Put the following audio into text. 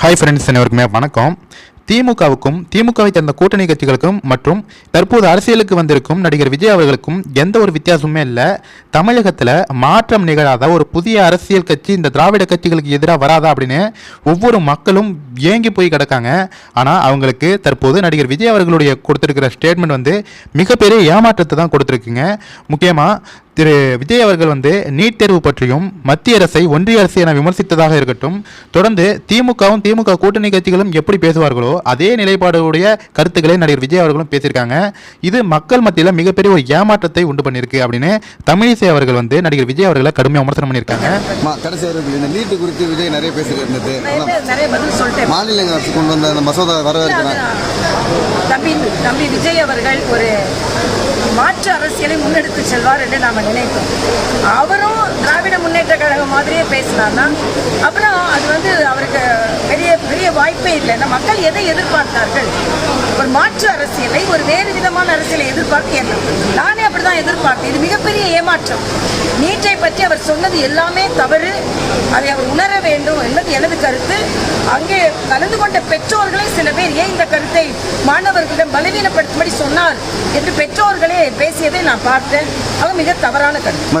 Hi friends அனைவருக்குமே வணக்கம். திமுகவுக்கும் திமுகவை சேர்ந்த கூட்டணி கட்சிகளுக்கும் மற்றும் தற்போது அரசியலுக்கு வந்திருக்கும் நடிகர் விஜய் அவர்களுக்கும் எந்த ஒரு வித்தியாசமுமே இல்லை. தமிழகத்தில் மாற்றம் நிகழாத ஒரு புதிய அரசியல் கட்சி இந்த திராவிட கட்சிகளுக்கு எதிராக வராதா அப்படின்னு ஒவ்வொரு மக்களும் ஏங்கி போய் கிடக்காங்க. ஆனால் அவங்களுக்கு தற்போது நடிகர் விஜய் அவர்களுடைய கொடுத்துருக்கிற ஸ்டேட்மெண்ட் வந்து மிகப்பெரிய ஏமாற்றத்தை தான் கொடுத்துருக்குங்க. முக்கியமாக திரு விஜய் அவர்கள் வந்து நீட் தேர்வு பற்றியும் மத்திய அரசை ஒன்றிய அரசு என விமர்சித்ததாக இருக்கட்டும். தொடர்ந்து திமுகவும் திமுக கூட்டணி கட்சிகளும் எப்படி பேசுவார்களோ அதே நிலைப்பாடுடைய கருத்துக்களை நடிகர் விஜய் அவர்களும் பேசியிருக்காங்க. இது மக்கள் மத்தியில் மிகப்பெரிய ஒரு ஏமாற்றத்தை உண்டு பண்ணியிருக்கு அப்படின்னு தமிழிசை அவர்கள் வந்து நடிகர் விஜய் அவர்களை கடுமையாக விமர்சனம் பண்ணியிருக்காங்க. மா கடைசி இந்த நீட்டு குறித்து விஜய் நிறைய பேசியிருந்தது. மாநில அரசு கொண்டு வந்த அந்த மசோதா வரவேற்கிறாங்க தம்பி தம்பி விஜய் அவர்கள் ஒரு அரசியலை முன்னெடுத்து செல்வார் என்று நாம் நினைத்தோம். அவரும் திராவிட முன்னேற்ற கழகம் மாதிரியே பேசினார்னா அப்புறம் அது வந்து அவருக்கு பெரிய பெரிய வாய்ப்பே இல்லை. இந்த மக்கள் எதை எதிர்பார்த்தார்கள்? ஒரு மாற்று அரசியலை ஒரு வேறு விதமான அரசியலை எதிர்பார்த்து என்ன? நானே அப்படி தான் எதிர்பார்த்தேன். இது மிகப்பெரிய ஏமாற்றம். நீட்டை பற்றி அவர் சொன்னது எல்லாமே தவறு. அதை அவர் உணர வேண்டும் என்பது எனது கருத்து. அங்கே கலந்து கொண்ட பெற்றோர்களே சில பேர் ஏன் இந்த கருத்தை மாணவர்களிடம் பலவீனப்படுத்தும்படி சொன்னார் என்று பெற்றோர்களே பேசியதை நான் பார்த்தேன். அது மிக தவறான கருத்து.